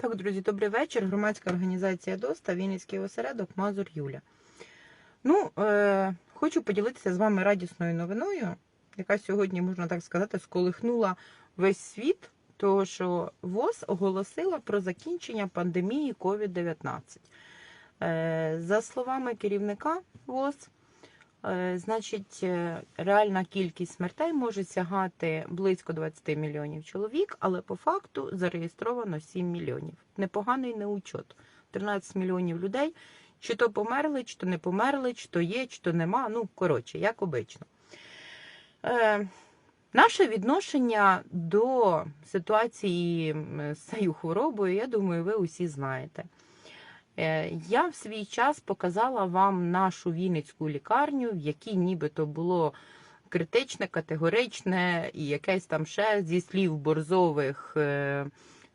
Так, друзі, добрий вечір. Громадська організація ДОСТА, Вінницький осередок Мазур Юля. Ну, е, хочу поділитися з вами радісною новиною, яка сьогодні, можна так сказати, сколихнула весь світ, того що ВОЗ оголосила про закінчення пандемії COVID-19. Е, за словами керівника ВОЗ, значить, е, реальна кількість смертей може сягати близько 20 мільйонів чоловік, але по факту зареєстровано 7 мільйонів. Непоганий неучот. 13 мільйонів людей, чи то померли, чи то не померли, чи то є, чи то нема. Ну, коротше, як обично. Е, Наше відношення до ситуації з цією хворобою, я думаю, ви усі знаєте. Е, Я в свій час показала вам нашу Вінницьку лікарню, в якій нібито було критичне, категоричне і якесь там ще зі слів борзових е,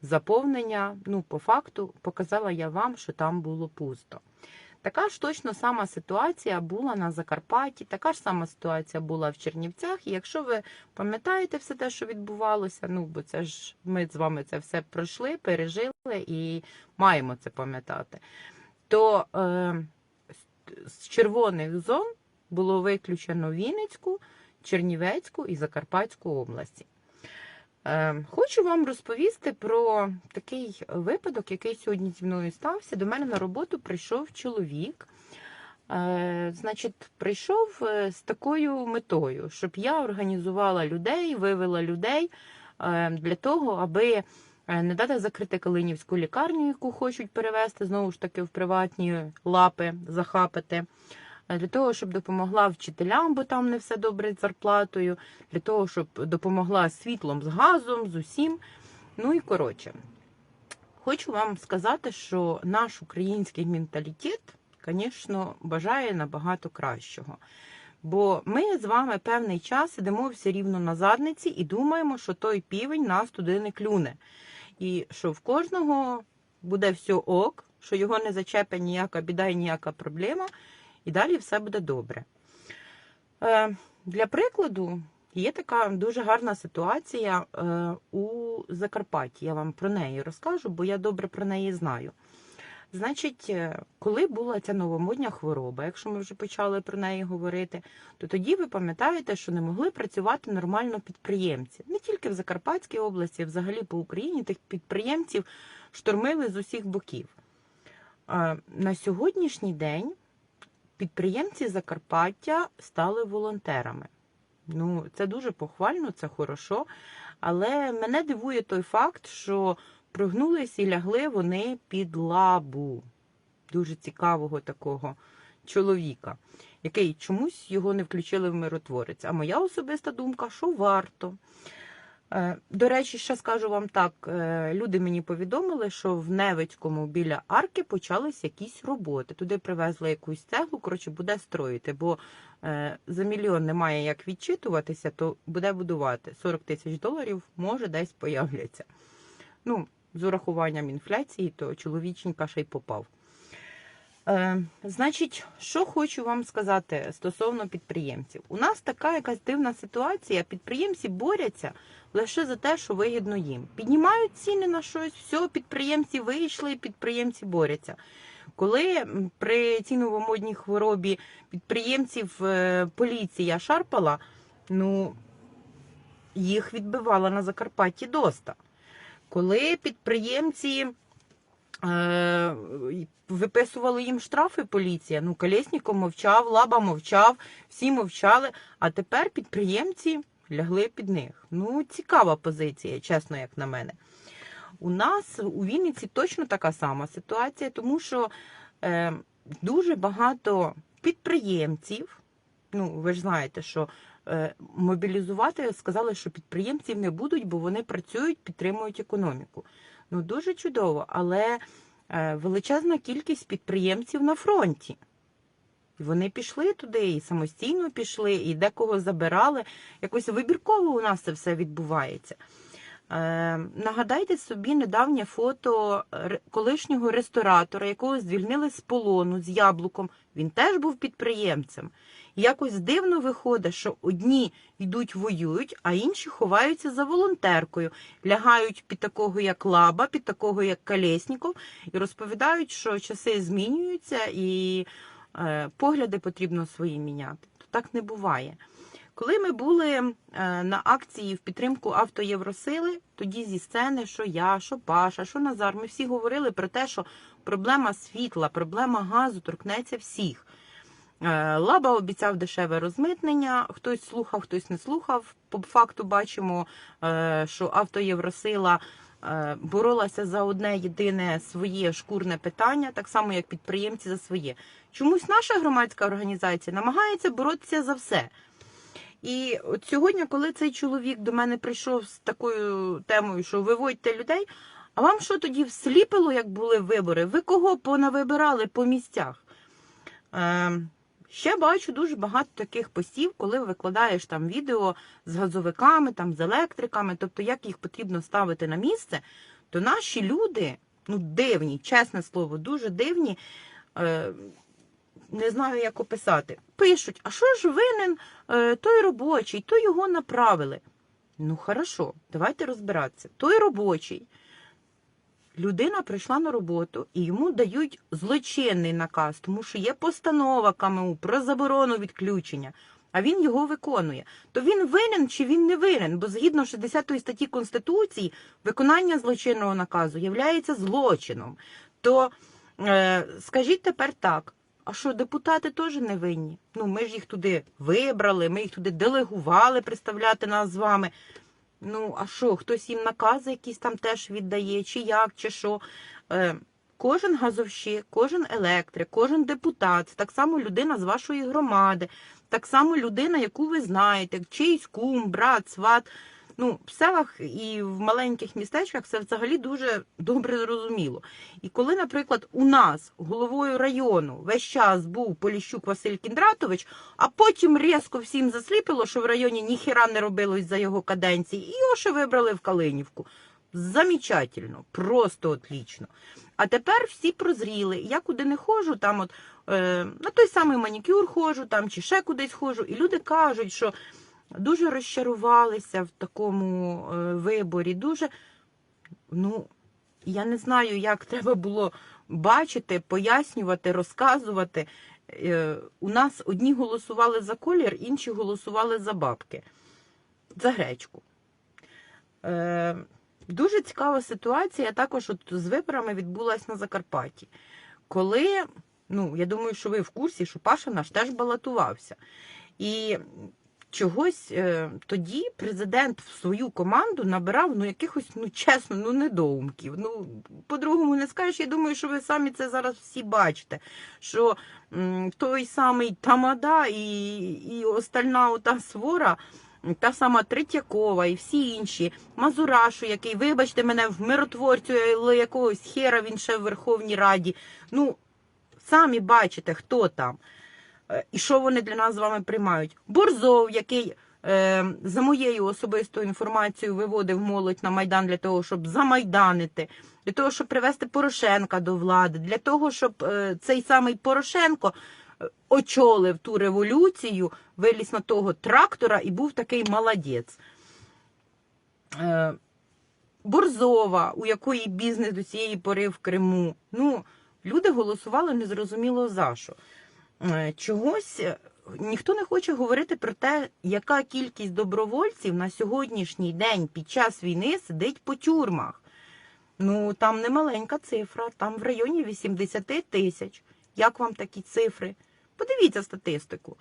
заповнення. Ну, по факту, показала я вам, що там було пусто. Така ж точно сама ситуація була на Закарпатті, така ж сама ситуація була в Чернівцях. І якщо ви пам'ятаєте все те, що відбувалося, ну бо це ж ми з вами це все пройшли, пережили і маємо це пам'ятати, то е, з- червоних зон було виключено Вінницьку, Чернівецьку і Закарпатську області. Е, Хочу вам розповісти про такий випадок, який сьогодні зі мною стався. До мене на роботу прийшов чоловік. Е, Значить, прийшов е, з такою метою, щоб я організувала людей, вивела людей е, для того, аби е, не дати закрити Калинівську лікарню, яку хочуть перевести знову ж таки в приватні лапи, захапити. Е, Для того, щоб допомогла вчителям, бо там не все добре з зарплатою, для того, щоб допомогла світлом, з газом, з усім. Ну і коротше, хочу вам сказати, що наш український менталітет, звісно, бажає набагато кращого. Бо ми з вами певний час сидимо все рівно на задниці і думаємо, що той півень нас туди не клюне. І що в кожного буде все ок, що його не зачепить ніяка біда і ніяка проблема, і далі все буде добре. Е, для прикладу, є така дуже гарна ситуація е, у Закарпатті. Я вам про неї розкажу, бо я добре про неї знаю. Значить, е, коли була ця новомодня хвороба, якщо ми вже почали про неї говорити, то тоді ви пам'ятаєте, що не могли працювати нормально підприємці. Не тільки в Закарпатській області, а взагалі по Україні тих підприємців штормили з усіх боків. На сьогоднішній день підприємці Закарпаття стали волонтерами. Ну, це дуже похвально, це хорошо. Але мене дивує той факт, що прогнулись і лягли вони під лабу дуже цікавого такого чоловіка, який чомусь його не включили в миротворець. А моя особиста думка, що варто. Е, До речі, ще скажу вам так: е, люди мені повідомили, що в Невицькому біля арки почались якісь роботи. Туди привезли якусь цеглу, коротше, буде строїти, бо е, за мільйон немає як відчитуватися, то буде будувати 40 тисяч доларів, може десь появляться. Ну, з урахуванням інфляції, то чоловіченька ще й попав. Е, значить, що хочу вам сказати стосовно підприємців. У нас така якась дивна ситуація. Підприємці борються лише за те, що вигідно їм. Піднімають ціни на щось, все, підприємці вийшли, підприємці борються. Коли при цій новомодній хворобі підприємців е, поліція шарпала, ну їх відбивала на Закарпатті доста. Коли підприємці е, виписували їм штрафи поліція, ну Колєсніков мовчав, лаба мовчав, всі мовчали, а тепер підприємці лягли під них. Ну, цікава позиція, чесно, як на мене. У нас у Вінниці точно така сама ситуація, тому що е, дуже багато підприємців, ну ви ж знаєте, що е, мобілізувати сказали, що підприємців не будуть, бо вони працюють, підтримують економіку. Ну дуже чудово, але е, величезна кількість підприємців на фронті. Вони пішли туди і самостійно пішли, і декого забирали. Якось вибірково у нас це все відбувається. Е, нагадайте собі недавнє фото колишнього ресторатора, якого звільнили з полону з яблуком. Він теж був підприємцем. Якось дивно виходить, що одні йдуть воюють, а інші ховаються за волонтеркою, лягають під такого як лаба, під такого як Колєсніков, і розповідають, що часи змінюються і погляди потрібно свої міняти. То так не буває. Коли ми були е, на акції в підтримку автоєвросили, тоді зі сцени, що я, що Паша, що Назар, ми всі говорили про те, що проблема світла, проблема газу торкнеться всіх. Е, Лаба обіцяв дешеве розмитнення. Хтось слухав, хтось не слухав. По факту бачимо, е, що автоєвросила е, боролася за одне єдине своє шкурне питання, так само як підприємці за своє. Чомусь наша громадська організація намагається боротися за все. І от сьогодні, коли цей чоловік до мене прийшов з такою темою, що виводьте людей, а вам що тоді всліпило, як були вибори? Ви кого понавибирали по місцях? Е, ще бачу дуже багато таких постів, коли викладаєш там відео з газовиками, там з електриками, тобто як їх потрібно ставити на місце, то наші люди, ну дивні, чесне слово, дуже дивні. Е, не знаю, як описати. Пишуть, а що ж винен е, той робочий, то його направили. Ну, хорошо, давайте розбиратися. Той робочий. Людина прийшла на роботу і йому дають злочинний наказ, тому що є постанова КМУ про заборону відключення, а він його виконує. То він винен чи він не винен? Бо згідно 60 статті Конституції виконання злочинного наказу є злочином. То е, скажіть тепер так. А що, депутати теж не винні? Ну, ми ж їх туди вибрали, ми їх туди делегували представляти нас з вами. Ну, а що, хтось їм накази якісь там теж віддає, чи як, чи що. Е, кожен газовщик, кожен електрик, кожен депутат, так само людина з вашої громади, так само людина, яку ви знаєте, чийсь кум, брат, сват. Ну, в селах і в маленьких містечках це взагалі дуже добре зрозуміло. І коли, наприклад, у нас головою району весь час був Поліщук Василь Кіндратович, а потім різко всім засліпило, що в районі ніхіра не робилось за його каденції, і його ще вибрали в Калинівку. Замечательно, просто отлично. А тепер всі прозріли. Я куди не ходжу, там от е, на той самий манікюр ходжу, там чи ще кудись ходжу, і люди кажуть, що дуже розчарувалися в такому е, виборі. Дуже, ну, я не знаю, як треба було бачити, пояснювати, розказувати. Е, у нас одні голосували за колір, інші голосували за бабки, за гречку. Е, Дуже цікава ситуація також от з виборами відбулася на Закарпатті. Коли, ну, я думаю, що ви в курсі, що Паша наш теж балотувався. І чогось е, тоді президент в свою команду набирав ну, якихось, ну чесно, ну недоумків. Ну, по-другому не скажеш, я думаю, що ви самі це зараз всі бачите. Що м, той самий Тамада і, і остальна ота свора. Та сама Третьякова і всі інші, Мазурашу, який, вибачте мене, в миротворцю якогось хера він ще в Верховній Раді. Ну, самі бачите, хто там і що вони для нас з вами приймають. Борзов, який е, за моєю особистою інформацією виводив молодь на Майдан для того, щоб замайданити, для того, щоб привести Порошенка до влади, для того, щоб е, цей самий Порошенко е, очолив ту революцію, виліз на того трактора і був такий молодець. Е, Борзова, у якої бізнес до цієї пори в Криму. Ну, люди голосували незрозуміло за що. Е, Чогось е, ніхто не хоче говорити про те, яка кількість добровольців на сьогоднішній день під час війни сидить по тюрмах. Ну, там не маленька цифра, там в районі 80 тисяч. Як вам такі цифри? Подивіться статистику.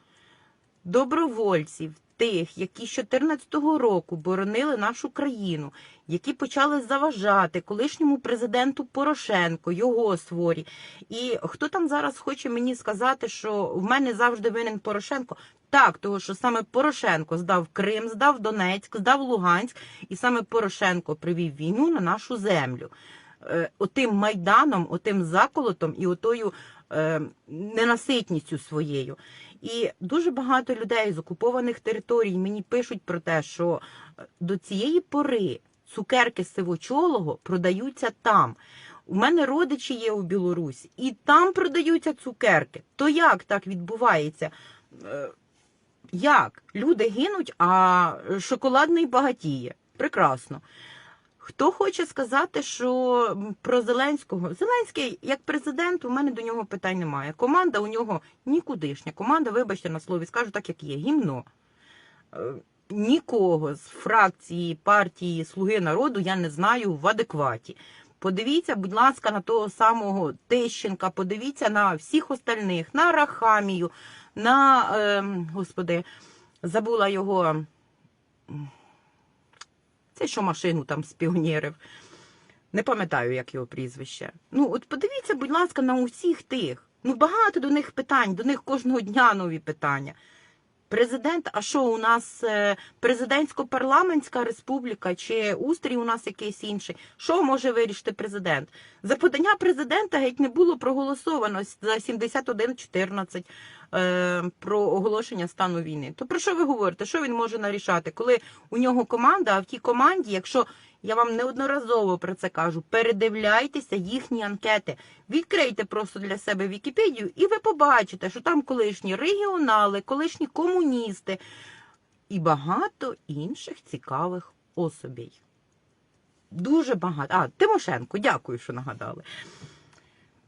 Добровольців, тих, які з 2014 року боронили нашу країну, які почали заважати колишньому президенту Порошенко, його сворі. І хто там зараз хоче мені сказати, що в мене завжди винен Порошенко? Так, того що саме Порошенко здав Крим, здав Донецьк, здав Луганськ, і саме Порошенко привів війну на нашу землю. Е, Отим майданом, отим заколотом і отою ненаситністю своєю. І дуже багато людей з окупованих територій мені пишуть про те, що е, до цієї пори цукерки сивочолого продаються там. У мене родичі є у Білорусі, і там продаються цукерки. То як так відбувається? Е, Як? Люди гинуть, а шоколадний багатіє. Прекрасно. Хто хоче сказати, що про Зеленського? Зеленський, як президент, у мене до нього питань немає. Команда у нього нікудишня. Команда, вибачте на слові, скажу так, як є, гімно. Е, Нікого з фракції, партії Слуги народу я не знаю в адекваті. Подивіться, будь ласка, на того самого Тищенка, подивіться на всіх остальних, на Рахамію, на, е, господи, забула його. Це що машину там спіонерив. Не пам'ятаю, як його прізвище. Ну, от подивіться, будь ласка, на усіх тих. Ну, багато до них питань, до них кожного дня нові питання. Президент, а що у нас е, президентсько-парламентська республіка чи устрій у нас якийсь інший? Що може вирішити президент? За подання президента геть не було проголосовано за 71.14 е, про оголошення стану війни. То про що ви говорите? Що він може нарішати? Коли у нього команда, а в тій команді, якщо я вам неодноразово про це кажу, передивляйтеся їхні анкети. Відкрийте просто для себе Вікіпедію, і ви побачите, що там колишні регіонали, колишні комуністи і багато інших цікавих особей. Дуже багато. А, Тимошенко, дякую, що нагадали.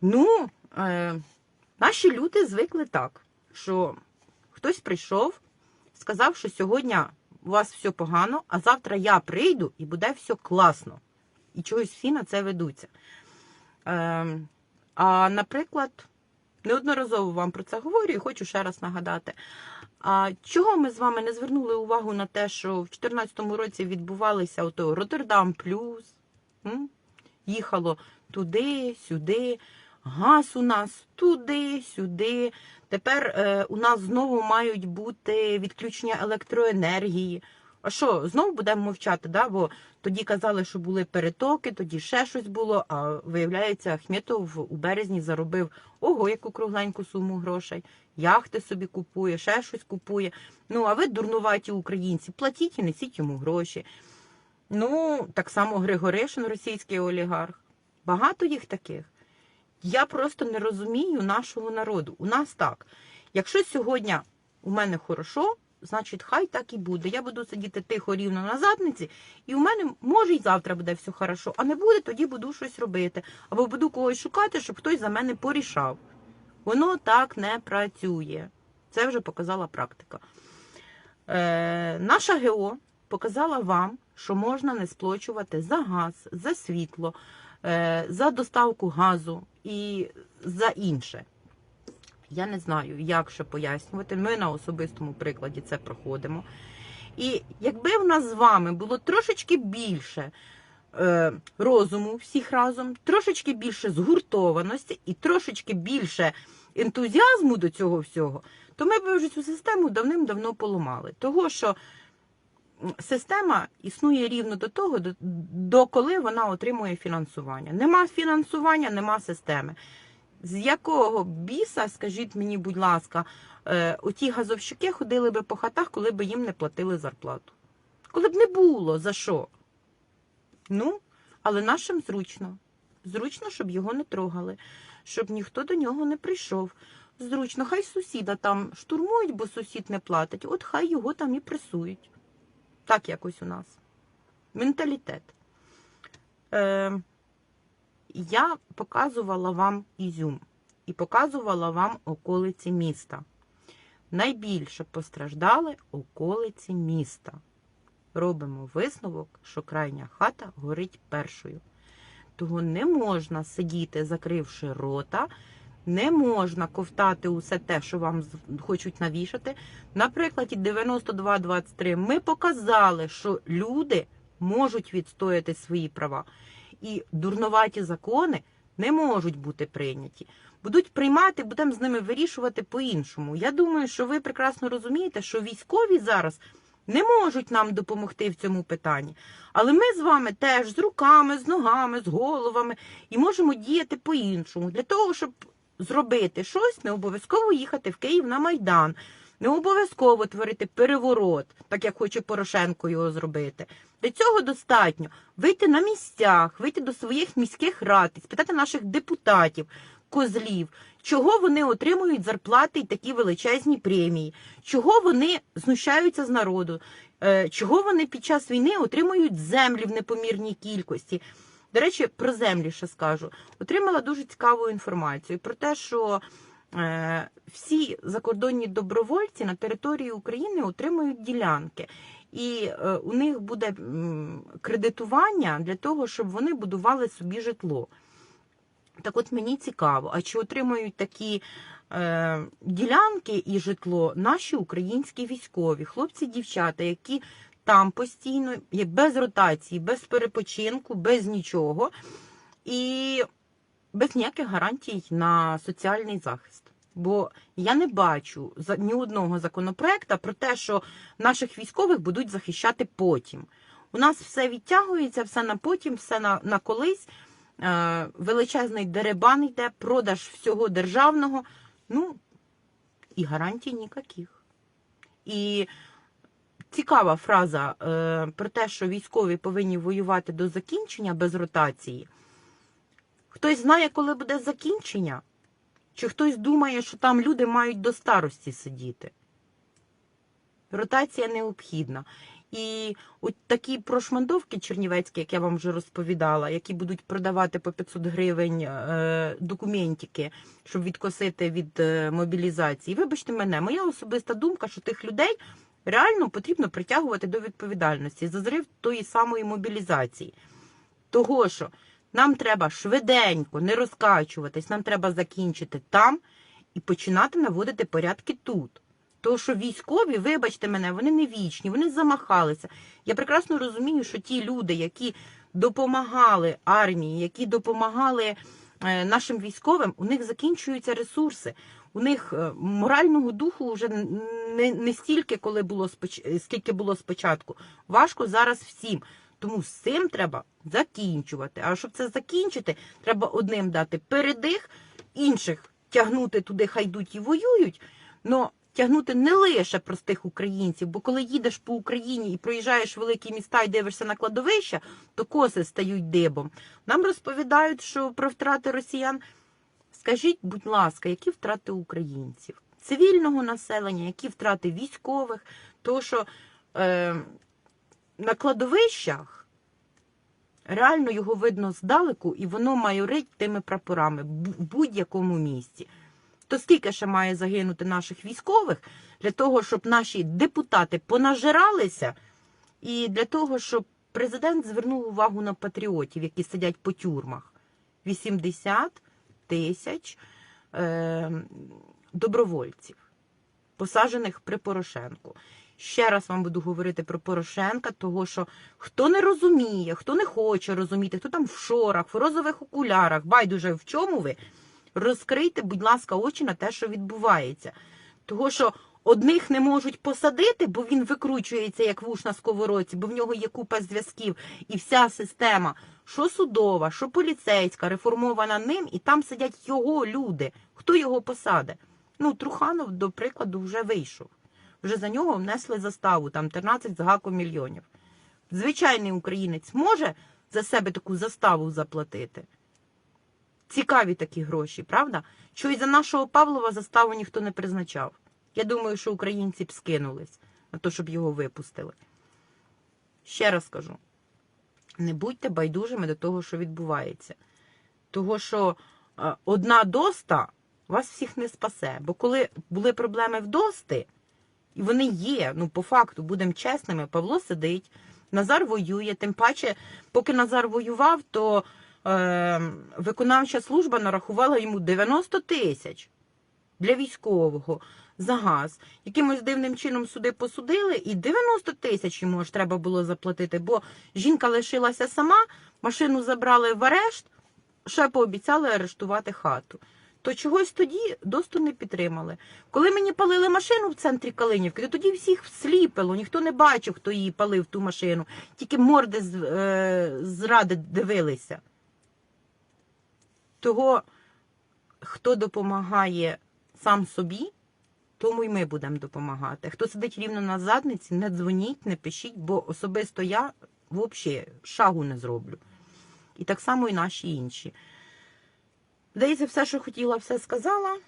Ну, е, наші люди звикли так, що хтось прийшов, сказав, що сьогодні у вас все погано, а завтра я прийду і буде все класно. І чогось всі на це ведуться. Е, а, наприклад, неодноразово вам про це говорю і хочу ще раз нагадати. А чого ми з вами не звернули увагу на те, що в 2014 році відбувалися Роттердам Плюс, їхало туди, сюди, газ у нас туди, сюди. Тепер е, у нас знову мають бути відключення електроенергії. А що, знову будемо мовчати, да? бо тоді казали, що були перетоки, тоді ще щось було. А виявляється, Ахметов у березні заробив ого, яку кругленьку суму грошей. Яхти собі купує, ще щось купує. Ну, а ви, дурнуваті українці, платіть і несіть йому гроші. Ну, так само Григоришин, російський олігарх. Багато їх таких. Я просто не розумію нашого народу. У нас так. Якщо сьогодні у мене хорошо, значить хай так і буде. Я буду сидіти тихо рівно на задниці, і у мене може й завтра буде все хорошо, а не буде, тоді буду щось робити. Або буду когось шукати, щоб хтось за мене порішав. Воно так не працює. Це вже показала практика. Е, наша ГО показала вам, що можна не сплачувати за газ, за світло, е, за доставку газу і за інше. Я не знаю, як ще пояснювати. Ми на особистому прикладі це проходимо. І якби в нас з вами було трошечки більше е, розуму всіх разом, трошечки більше згуртованості і трошечки більше ентузіазму до цього всього, то ми б вже цю систему давним-давно поламали. Того, що система існує рівно до того, до, до коли вона отримує фінансування. Нема фінансування, нема системи. З якого біса, скажіть мені, будь ласка, е, оті газовщики ходили би по хатах, коли б їм не платили зарплату? Коли б не було, за що? Ну, але нашим зручно. Зручно, щоб його не трогали, щоб ніхто до нього не прийшов. Зручно, хай сусіда там штурмують, бо сусід не платить, от хай його там і пресують. Так якось у нас. Менталітет. Е, я показувала вам Ізюм і показувала вам околиці міста. Найбільше постраждали околиці міста. Робимо висновок, що крайня хата горить першою. Того не можна сидіти, закривши рота, не можна ковтати усе те, що вам хочуть навішати. На прикладі 92-23 ми показали, що люди можуть відстояти свої права. І дурноваті закони не можуть бути прийняті. Будуть приймати, будемо з ними вирішувати по-іншому. Я думаю, що ви прекрасно розумієте, що військові зараз не можуть нам допомогти в цьому питанні. Але ми з вами теж з руками, з ногами, з головами і можемо діяти по-іншому. Для того, щоб зробити щось, не обов'язково їхати в Київ на Майдан. Не обов'язково творити переворот, так як хоче Порошенко його зробити. Для цього достатньо вийти на місцях, вийти до своїх міських рад, спитати наших депутатів, козлів, чого вони отримують зарплати і такі величезні премії, чого вони знущаються з народу, е, чого вони під час війни отримують землі в непомірній кількості. До речі, про землі ще скажу. Отримала дуже цікаву інформацію про те, що е, всі закордонні добровольці на території України отримують ділянки. І е, у них буде кредитування для того, щоб вони будували собі житло. Так от мені цікаво, а чи отримують такі е, ділянки і житло наші українські військові, хлопці, дівчата, які там постійно без ротації, без перепочинку, без нічого і без ніяких гарантій на соціальний захист. Бо я не бачу ні одного законопроекта про те, що наших військових будуть захищати потім. У нас все відтягується, все на потім, все на, на колись. Е, величезний деребан йде, продаж всього державного. Ну, і гарантій ніяких. І цікава фраза е, про те, що військові повинні воювати до закінчення без ротації. Хтось знає, коли буде закінчення? Чи хтось думає, що там люди мають до старості сидіти? Ротація необхідна. І от такі прошмандовки чернівецькі, як я вам вже розповідала, які будуть продавати по 500 гривень е, документики, щоб відкосити від е, мобілізації. Вибачте мене, моя особиста думка, що тих людей реально потрібно притягувати до відповідальності за зрив тої самої мобілізації. Того, що нам треба швиденько не розкачуватись, нам треба закінчити там і починати наводити порядки тут. Тому що військові, вибачте мене, вони не вічні, вони замахалися. Я прекрасно розумію, що ті люди, які допомагали армії, які допомагали е, нашим військовим, у них закінчуються ресурси. У них е, морального духу вже не, не стільки, коли було споч- скільки було спочатку. Важко зараз всім. Тому з цим треба закінчувати. А щоб це закінчити, треба одним дати передих, інших тягнути туди, хай йдуть і воюють. Но тягнути не лише простих українців, бо коли їдеш по Україні і проїжджаєш великі міста і дивишся на кладовища, то коси стають дибом. Нам розповідають, що про втрати росіян. Скажіть, будь ласка, які втрати українців, цивільного населення, які втрати військових, тому що е, на кладовищах реально його видно здалеку, і воно майорить тими прапорами в будь-якому місці. То скільки ще має загинути наших військових для того, щоб наші депутати понажиралися, і для того, щоб президент звернув увагу на патріотів, які сидять по тюрмах? 80 тисяч е, добровольців, посаджених при Порошенку. Ще раз вам буду говорити про Порошенка, того що хто не розуміє, хто не хоче розуміти, хто там в шорах, в розових окулярах, байдуже в чому ви, розкрийте, будь ласка, очі на те, що відбувається. Того, що одних не можуть посадити, бо він викручується як вуш на сковородці, бо в нього є купа зв'язків, і вся система, що судова, що поліцейська, реформована ним, і там сидять його люди. Хто його посаде? Ну, Труханов, до прикладу, вже вийшов. Вже за нього внесли заставу, там 13 з гаком мільйонів. Звичайний українець може за себе таку заставу заплатити. Цікаві такі гроші, правда? Що і за нашого Павлова заставу ніхто не призначав. Я думаю, що українці б скинулись на те, щоб його випустили. Ще раз кажу: не будьте байдужими до того, що відбувається. Того, що е, одна доста вас всіх не спасе. Бо коли були проблеми в дости, і вони є, ну по факту, будемо чесними, Павло сидить, Назар воює. Тим паче, поки Назар воював, то е, виконавча служба нарахувала йому 90 тисяч для військового за газ. Якимось дивним чином суди посудили, і 90 тисяч йому ж треба було заплатити, бо жінка лишилася сама, машину забрали в арешт, ще пообіцяли арештувати хату. То чогось тоді досту не підтримали. Коли мені палили машину в центрі Калинівки, то тоді всіх сліпило, ніхто не бачив, хто її палив ту машину, тільки морди з, е, зради дивилися. Того, хто допомагає сам собі, тому й ми будемо допомагати. Хто сидить рівно на задниці, не дзвоніть, не пишіть, бо особисто я взагалі шагу не зроблю. І так само і наші інші. Здається, все, що хотіла, все сказала.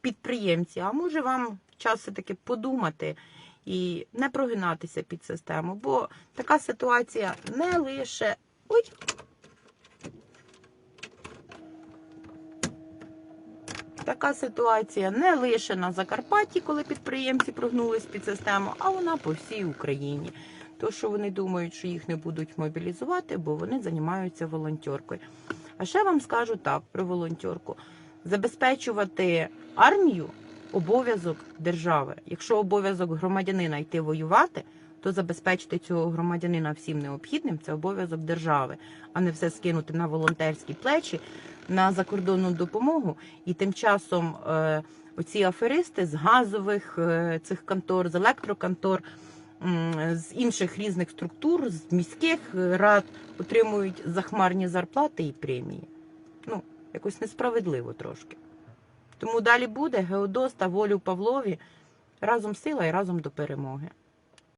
Підприємці, а може вам час все-таки подумати і не прогинатися під систему, бо така ситуація не лише. Ой! Така ситуація не лише на Закарпатті, коли підприємці прогнулись під систему, а вона по всій Україні. То, що вони думають, що їх не будуть мобілізувати, бо вони займаються волонтеркою. А ще вам скажу так про волонтерку: забезпечувати армію обов'язок держави. Якщо обов'язок громадянина йти воювати, то забезпечити цього громадянина всім необхідним це обов'язок держави, а не все скинути на волонтерські плечі, на закордонну допомогу. І тим часом е, оці аферисти з газових е, цих контор, з електроконтор, з інших різних структур, з міських рад отримують захмарні зарплати і премії. Ну, якось несправедливо трошки. Тому далі буде Геодос та волю Павлові разом сила і разом до перемоги.